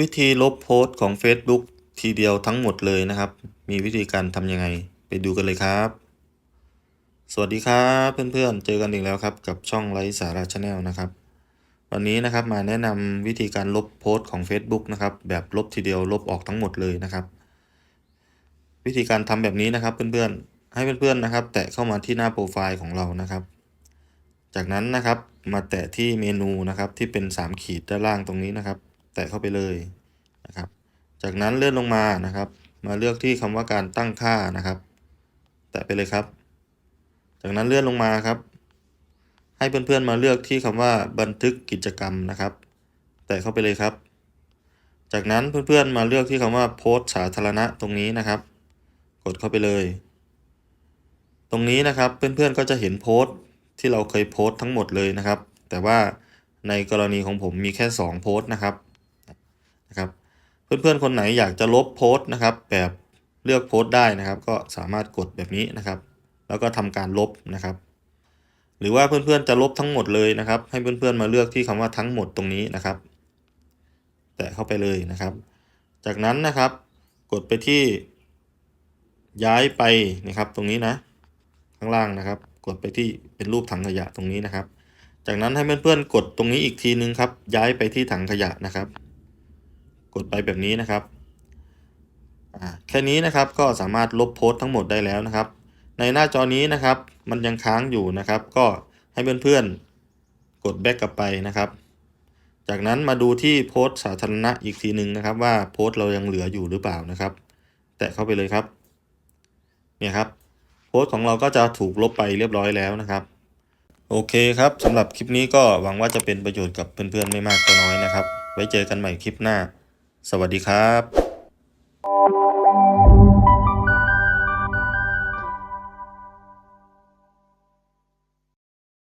วิธีลบโพสต์ของ Facebook ทีเดียวทั้งหมดเลยนะครับ มีวิธีการทำยังไง ไปดูกันเลยครับ สวัสดีครับเพื่อนๆ เจอกันอีกแล้วครับกับช่องไลฟ์สาระชาแนลนะครับ วันนี้นะครับมาแนะนำวิธีการลบโพสต์ของ Facebook นะครับ แบบลบทีเดียวลบออกทั้งหมดเลยนะครับ วิธีการทำแบบนี้นะครับเพื่อนๆ ให้เพื่อนๆนะครับ แตะเข้ามาที่หน้าโปรไฟล์ของเรานะครับ จากนั้นนะครับมาแตะที่เมนูนะครับที่เป็น 3 ขีดด้านล่างตรงนี้นะครับ แตะเข้าไปเลยนะครับ จากนั้นเลื่อนลงมานะครับ มาเลือกที่คำว่าการตั้งค่านะครับ แตะไปเลยครับ จากนั้นเลื่อนลงมาครับ ให้เพื่อนๆมาเลือกที่คำว่าบันทึกกิจกรรมนะครับ แตะเข้าไปเลยครับ จากนั้นเพื่อนๆมาเลือกที่คำว่าโพสต์สาธารณะตรงนี้นะครับ กดเข้าไปเลย ตรงนี้นะครับเพื่อนๆก็จะเห็นโพสต์ที่เราเคยโพสต์ทั้งหมดเลยนะครับ แต่ว่าในกรณีของผมมีแค่ 2 โพสต์นะครับ เพื่อนๆคนไหนอยากจะลบโพสต์นะครับแบบเลือกโพสต์ได้นะครับ ก็สามารถกดแบบนี้นะครับ แล้วก็ทำการลบนะครับ หรือว่าเพื่อนๆจะลบทั้งหมดเลยนะครับ ให้เพื่อนๆมาเลือกที่คำว่าทั้งหมดตรงนี้นะครับ แตะเข้าไปเลยนะครับ จากนั้นนะครับ กดไปที่ย้ายไปนะครับตรงนี้นะข้างล่างนะครับ กดไปที่เป็นรูปถังขยะตรงนี้นะครับ จากนั้นให้เพื่อนๆกดตรงนี้อีกทีนึงครับ ย้ายไปที่ถังขยะนะครับ กดไปแบบนี้นะครับแค่นี้นะครับก็สามารถลบโพสต์ทั้งหมดได้แล้วนะครับ ในหน้าจอนี้นะครับมันยังค้างอยู่นะครับ ก็ให้เพื่อนๆกดแบ็กกลับไปนะครับ จากนั้นมาดูที่โพสต์สาธารณะอีกทีหนึ่งนะครับ ว่าโพสต์เรายังเหลืออยู่หรือเปล่านะครับ แตะเข้าไปเลยครับเนี่ยครับโพสต์ของเราก็จะถูกลบไปเรียบร้อยแล้วนะครับ โอเคครับสำหรับคลิปนี้ก็หวังว่าจะเป็นประโยชน์กับเพื่อนๆไม่มากก็น้อยนะครับ ไว้เจอกันใหม่คลิปหน้า สวัสดีครับ